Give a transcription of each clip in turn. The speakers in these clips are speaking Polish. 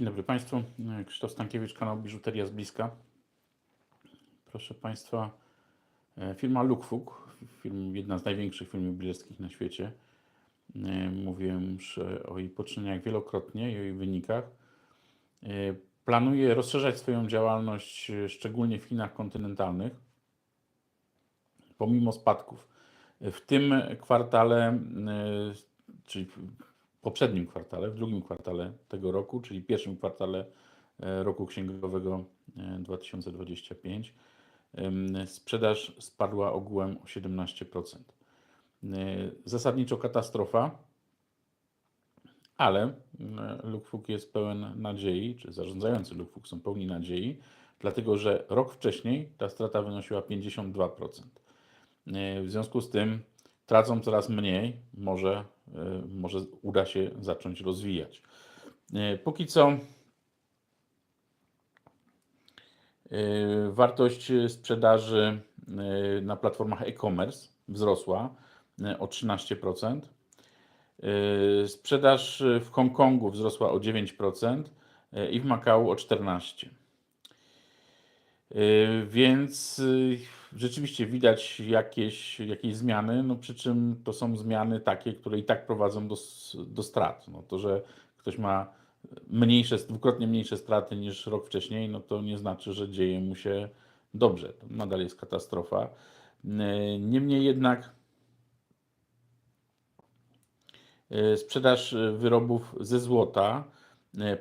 Dzień dobry Państwu. Krzysztof Stankiewicz, kanał Biżuteria z bliska. Proszę Państwa, e, firma Lukfuk, firm, jedna z największych firm jubilerskich na świecie. E, Mówiłem już o jej poczynieniach wielokrotnie i o jej wynikach. E, Planuje rozszerzać swoją działalność, szczególnie w Chinach kontynentalnych, pomimo spadków. W tym kwartale, czyli poprzednim kwartale, w drugim kwartale tego roku, czyli pierwszym kwartale e, roku księgowego e, 2025, em, sprzedaż spadła ogółem o 17%. E, Zasadniczo katastrofa, ale e, Lukfuk jest pełen nadziei, czy zarządzający Lukfuk są pełni nadziei, dlatego że rok wcześniej ta strata wynosiła 52%. E, W związku z tym tracą coraz mniej, może, e, może uda się zacząć rozwijać. E, Póki co e, wartość sprzedaży e, na platformach e-commerce wzrosła e, o 13%. E, Sprzedaż w Hongkongu wzrosła o 9% e, i w Makao o 14%. Yy, Więc yy, rzeczywiście widać jakieś, jakieś zmiany, no przy czym to są zmiany takie, które i tak prowadzą do, do strat. No to, że ktoś ma mniejsze, dwukrotnie mniejsze straty niż rok wcześniej, no to nie znaczy, że dzieje mu się dobrze. To nadal jest katastrofa. Yy, Niemniej jednak sprzedaż wyrobów ze złota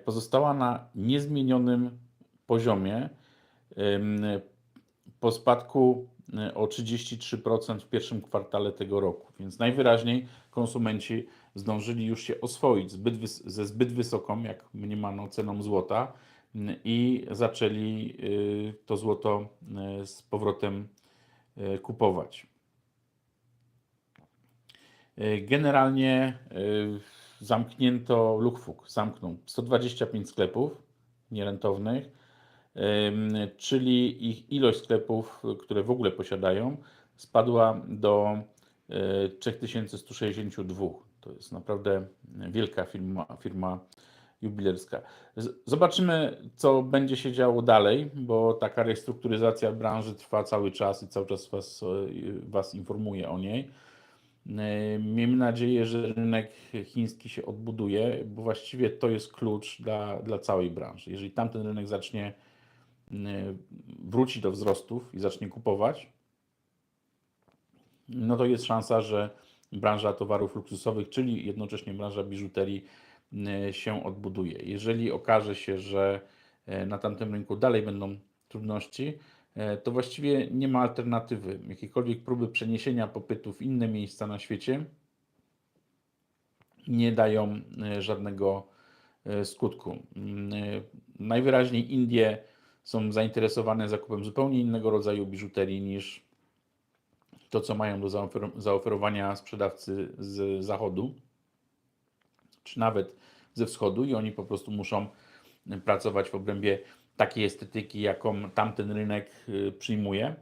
pozostała na niezmienionym poziomie po spadku y, o 33% w pierwszym kwartale tego roku. Więc najwyraźniej konsumenci zdążyli już się oswoić zbyt ze zbyt wysoką, jak mniemano, ceną złota y, i zaczęli y, to złoto z powrotem kupować. Generalnie zamknięto Lukfuk, zamknął 125 sklepów nierentownych, czyli ich ilość sklepów, które w ogóle posiadają, spadła do y, 3162. To jest naprawdę wielka firma, firma jubilerska. Zobaczymy, co będzie się działo dalej, bo taka restrukturyzacja branży trwa cały czas i cały czas Was, y, was o niej. Miejmy nadzieję, że rynek chiński się odbuduje, bo właściwie to jest klucz dla, dla całej branży. Jeżeli tamten rynek zacznie wróci do wzrostów i zacznie kupować, no to jest szansa, że branża towarów luksusowych, czyli jednocześnie branża biżuterii y, się odbuduje. Jeżeli okaże się, że y, na tamtym rynku dalej będą trudności, y, to właściwie nie ma alternatywy. Jakiekolwiek próby przeniesienia popytu w inne miejsca na świecie nie dają y, żadnego y, skutku. Y, Najwyraźniej Indie są zainteresowane zakupem zupełnie innego rodzaju biżuterii niż to, co mają do zaofer- zaoferowania sprzedawcy z zachodu, czy nawet ze wschodu, i oni po prostu muszą pracować w obrębie takiej estetyki, jaką tamten rynek y, przyjmuje.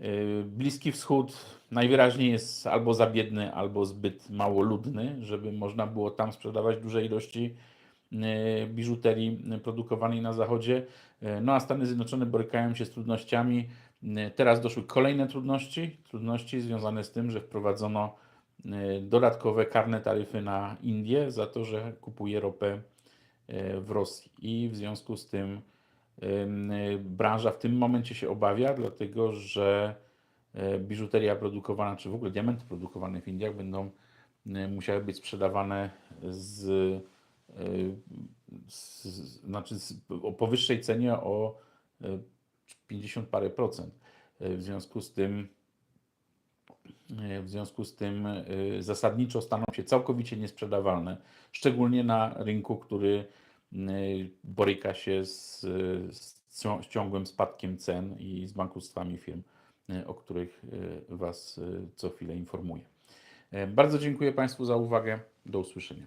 Y, Bliski Wschód najwyraźniej jest albo za biedny, albo zbyt mało ludny, żeby można było tam sprzedawać duże ilości biżuterii y, produkowanej na zachodzie. Y, No a Stany Zjednoczone borykają się z trudnościami. Y, Teraz doszły kolejne trudności, trudności związane z tym, że wprowadzono dodatkowe karne taryfy na Indię za to, że kupuje ropę w Rosji. I w związku z tym ym, branża w tym momencie się obawia, dlatego że biżuteria produkowana, czy w ogóle diamenty produkowane w Indiach będą musiały być sprzedawane z, znaczy z, o powyższej cenie o y, 50 parę procent. Y, W związku z tym y, w związku z tym y, zasadniczo staną się całkowicie niesprzedawalne, szczególnie na rynku, który y, boryka się z, z cią- z ciągłym spadkiem cen i z bankructwami firm, y, o których y, Was y, co chwilę informuję. Y, Bardzo dziękuję Państwu za uwagę. Do usłyszenia.